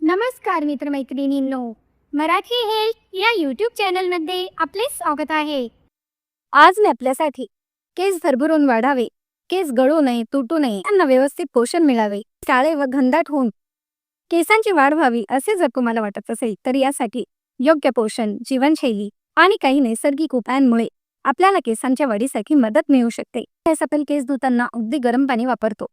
नमस्कार मित्रमैत्रिणींनो. मराठी हेल्थ या यूट्यूब चॅनलमध्ये आपले स्वागत आहे. आज मी आपल्यासाठी केस भरभरून वाढावे केस गळू नये तुटू नये त्यांना व्यवस्थित पोषण मिळावे काळे व घनदाट होऊन केसांची वाढ व्हावी असे जर तुम्हाला वाटत असेल तर यासाठी योग्य पोषण जीवनशैली आणि काही नैसर्गिक उपायांमुळे आपल्याला केसांच्या वाढीसाठी मदत मिळू शकते. त्यास आपण केस धुताना अगदी गरम पाणी वापरतो.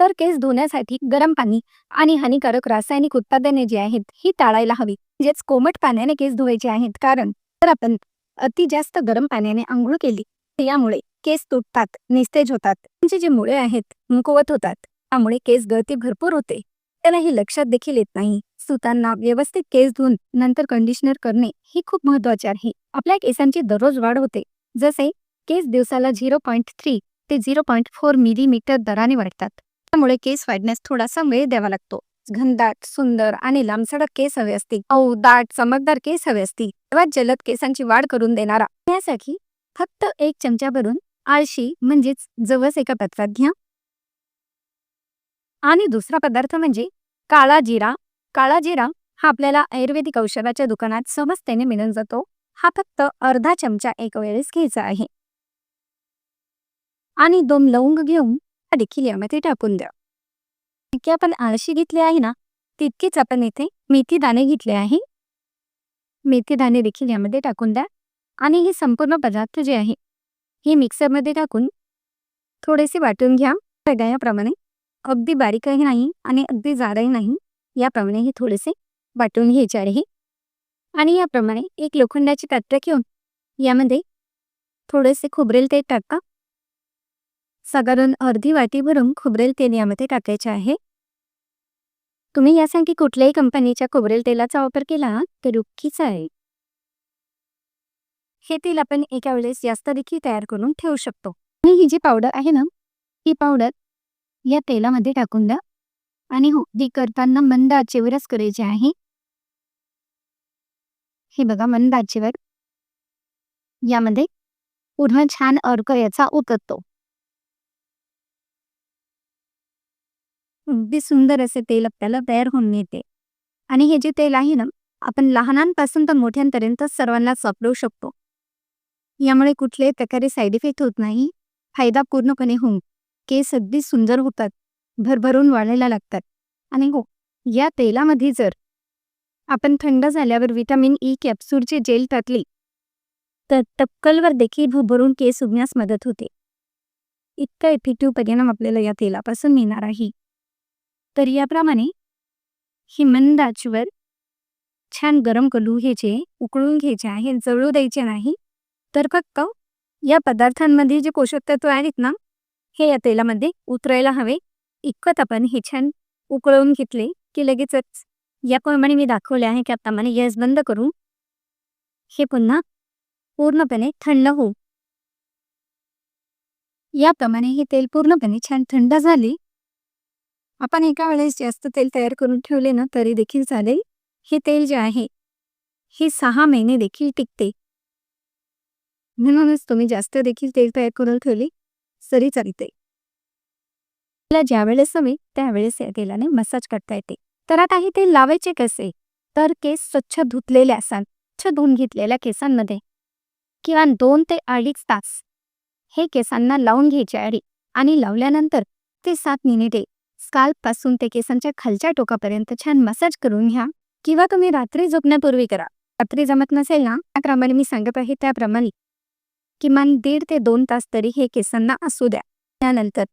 तर केस धुण्यासाठी गरम पाणी आणि हानिकारक रासायनिक उत्पादने जी आहेत ही टाळायला हवी. म्हणजेच कोमट पाण्याने केस धुवायचे आहेत. कारण तर आपण अति जास्त गरम पाण्याने आंघोळ केली यामुळे केस तुटतात निस्तेज होतात. त्यांचे जे मुळे आहेत मुकवत होतात. त्यामुळे केस गळती भरपूर होते. त्यांना हे लक्षात देखील येत नाही. सुतांना व्यवस्थित केस धुवून नंतर कंडिशनर करणे ही खूप महत्त्वाचे आहे. आपल्या केसांची दररोज वाढ होते. जसे केस दिवसाला झिरो पॉईंट थ्री ते झिरो पॉईंट फोर मिलीमीटर दराने वाढतात. त्यामुळे केस वाढण्यास थोडासा वेळ द्यावा लागतो. घनदाट सुंदर आणि लांबसडक केस हवे असतील. औ दाट चमकदार केस हवे असतील. तेव्हा जलद केसांची वाढ करून देणारा. यासाठी फक्त एक चमचा भरून आळशी म्हणजेच जवस एका पात्रात घ्या. आणि दुसरा पदार्थ म्हणजे काळा जिरा. काळा जिरा हा आपल्याला आयुर्वेदिक औषधाच्या दुकानात सहजतेने मिळून जातो. हा फक्त अर्धा चमचा एक वेळेस घ्यायचा आहे. आणि दोन लवंग घेऊन हा देखील यामध्ये टाकून द्या. जितकी आपण आळशी घेतली आहे ना तितकीच आपण इथे मेथी दाणे घेतले आहे. मेथी दाणे देखील यामध्ये टाकून द्या. आणि हे संपूर्ण पदार्थ जे आहे हे मिक्सरमध्ये टाकून थोडेसे वाटून घ्या. सगळ्या याप्रमाणे अगदी बारीकही नाही आणि अगदी जाडही नाही याप्रमाणे हे थोडेसे वाटून घ्यायचे आहे. आणि याप्रमाणे एक लोखंडाची पात्र घेऊन यामध्ये थोडेसे खोबरेल तेल टाका. साधारण अर्धी वाटी भरून खोबरेल तेल यामध्ये टाकायचे आहे. तुम्ही यासाठी कुठल्याही कंपनीच्या खोबरेल तेलाचा वापर केला तर रुखीचा आहे हे तेल आपण एका वेळेस जास्त देखील तयार करून ठेवू शकतो. आणि ही जी पावडर आहे ना ही पावडर या तेलामध्ये टाकून द्या. आणि हो ती करताना मंद आचेवरच करायची आहे. हे बघा मन आचेवर यामध्ये पूर्ण छान अर्क याचा उतरतो. अगदी सुंदर असे तेल आपल्याला तयार होऊन येते. आणि हे जे तेल आहे ना आपण लहानांपासून तर मोठ्यांपर्यंत सर्वांनाच वापरू शकतो. यामुळे कुठल्याही प्रकारे साईड इफेक्ट होत नाही. फायदा पूर्णपणे होऊन केस अगदी सुंदर होतात. भरभरून वाढायला लागतात. आणि हो या तेलामध्ये जर आपण थंड झाल्यावर व्हिटॅमिन ई कॅप्सूलची जेल टाकली. तर टक्कलवर देखील भरभरून केस उगण्यास मदत होते. इतका इफेक्टिव्ह परिणाम आपल्याला या तेलापासून मिळणार आहे. तर याप्रमाणे ही छान गरम करू घ्यायचे उकळून घ्यायचे आहे जळू द्यायचे नाही तर फक्त या पदार्थांमध्ये जे पोषक तत्व आहेत ना हे या तेलामध्ये उतरायला हवे. इतकत आपण हे छान उकळवून घेतले की लगेचच याप्रमाणे मी दाखवले आहे त्याप्रमाणे गॅस बंद करू? हे पुन्हा पूर्णपणे थंड होऊ. याप्रमाणे हे तेल पूर्णपणे छान थंड झाले. आपण एका वेळेस जास्त तेल तयार करून ठेवले ना, तरी देखील चालेल. हे तेल जे आहे, हे सहा महिने देखील टिकते. म्हणूनच तुम्ही जास्त देखील तेल तयार करून ठेवले, तरी चालते. ज्या वेळेस हवे, त्यावेळेस या तेलाने मसाज करता येते. तर आता हे तेल लावायचे कसे? तर केस स्वच्छ धुतलेले असाल स्वच्छ धुवून घेतलेल्या केसांमध्ये. किमान दोन ते अडीच तास. हे केसांना लावून घ्यायचे आहे आणि लावल्यानंतर ते सात मिनिटे. दे पासून ते केसांच्या खालच्या टोकापर्यंत छान मसाज करून घ्या. किंवा तुम्ही रात्री झोपण्यापूर्वी करा. रात्री जमत नसेल ना? त्याप्रमाणे मी सांगत आहे त्याप्रमाणे. किमान दीड ते दोन तास तरी हे केसांना असू द्या. त्यानंतर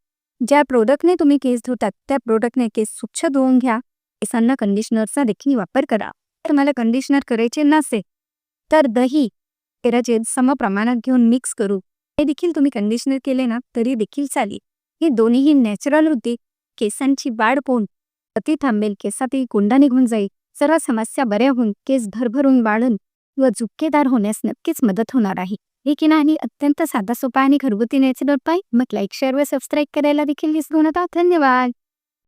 ज्या प्रोडक्टने तुम्ही केस धुतात त्या प्रोडक्टने केस स्वच्छ धुवून घ्या. केसांना कंडिशनरचा देखील वापर करा. जर मला कंडिशनर करायचे नसेल तर दही पेराचे सम प्रमाणात घेऊन मिक्स करू. हे देखील तुम्ही कंडिशनर केले ना तरी देखील चालेल. हे दोन्हीही नॅचरल होते. केसांची वाढ होऊन अति थांबेल केसातही कोंडा निघून जाईल. सर्व समस्या बऱ्या होऊन केस भरभरून वाढून व झुपकेदार होण्यास नक्कीच मदत होणार आहे. हे की नाही अत्यंत साधा सोपा आणि घरगुती नॅचरल पाय मग लाईक शेअर व सबस्क्राईब करायला देखील विसरू नका. धन्यवाद!